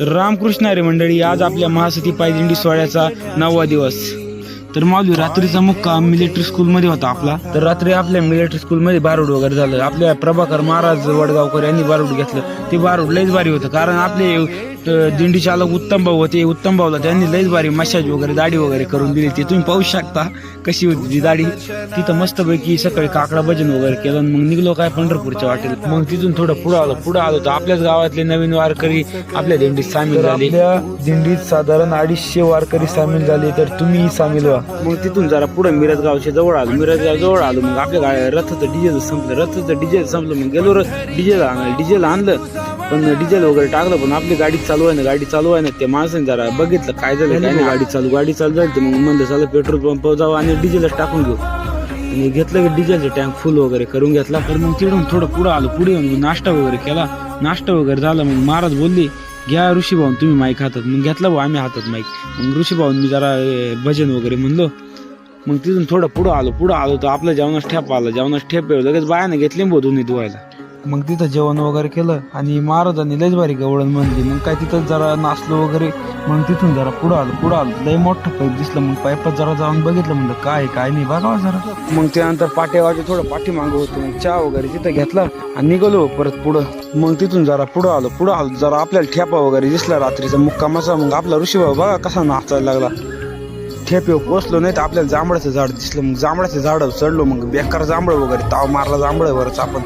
तर रामकृष्ण हरी मंडळी आज आपल्या महासती पायदिंडी सोहळ्याचा नववा दिवस. तर माऊली रात्रीचा मुक्काम मिलिटरी स्कूलमध्ये होता आपला. तर रात्री आपल्या मिलिटरी स्कूलमध्ये बारूड वगैरे झालं. आपल्या प्रभाकर महाराज वडगावकर यांनी बारूड घेतलं. ते बारूड लयच भारी होतं कारण आपले दिंडी चालक उत्तम भाऊ होते. उत्तम भाऊला त्यांनी लयच भारी मशाज वगैरे दाढी वगैरे करून दिली. ती तुम्ही पाहू शकता कशी होती ती दाढी. तिथं मस्तपैकी सकाळी काकडा भजन वगैरे केलं मग निघलो काय पंढरपूरच्या वाटेल. मग तिथून थोडं पुढं आलो. पुढं आलो तर आपल्याच गावातले नवीन वारकरी आपल्या दिंडीत सामील झाले. दिंडीत साधारण अडीचशे वारकरी सामील झाले तर तुम्ही सामील व्हा. मग तिथून जरा पुढे मिरज गावच्या जवळ आलो. मिरज गाव जवळ आलो. मग आपल्या गाड्या रथाचं डिझेल संपलं. रथाचं डिझेल संपलं. मग गेलो डिझेल आणायला. डिझेल आणलं. पण डिझेल वगैरे टाकलं पण आपली गाडी चालू आहे ना गाडी चालू आहे ना ते माणसाने जरा बघितलं काय झालं काय नाही गाडी चालू गाडी चालू झाली तर मग म्हणलं चालू पेट्रोल पंप जाऊ आणि डिझेलच टाकून घेऊ. आणि घेतलं की डिझेलचं टँक फुल वगैरे करून घेतला. तर मग तिकडून थोडं पुढं आलो पुढे येऊन मग नाश्ता वगैरे केला. नाश्ता वगैरे झाला मग महाराज बोलली घ्या ऋषी भाऊन तुम्ही माईक हातात. मग घेतला भाऊ आम्ही हातात माईक. मग ऋषी भाऊन मी जरा ए, भजन वगैरे म्हणलो. मग तिथून थोडं पुढं आलो पुढं आलो तर आपलं जेवणास ठेप आलं. जेवणास ठेप येऊ लगेच बायाने घेतली भाऊ धुणी धुवायला. मग तिथं जेवण वगैरे केलं आणि महाराजांनी लयच भारी गवळण म्हणली. मग काय तिथं जरा नाचलो वगैरे मग तिथून जरा पुढं आलो पुढं आलो. लय मोठं पाईप दिसलं. मग पाईपात जरा जाऊन बघितलं म्हणलं काय काय नाही बघावं जरा. मग त्यानंतर पाट्यावाटे थोडं पाठी मागं होतो. मग चहा वगैरे तिथं घेतला आणि निघालो परत पुढं. मग तिथून जरा पुढं आलो पुढं आलो. जरा आपल्याला ठेपा वगैरे दिसला रात्रीचा. मुक्कामाचा मग आपला ऋषीभाऊ बघा कसा नाचायला लागला. ठेपे पोचलो नाही तर आपल्याला जांभळाचं झाड दिसलं. मग जांभळाच्या झाडावर चढलो. मग बेकार जांभळ वगैरे ताव मारला जांभळ वरच आपण.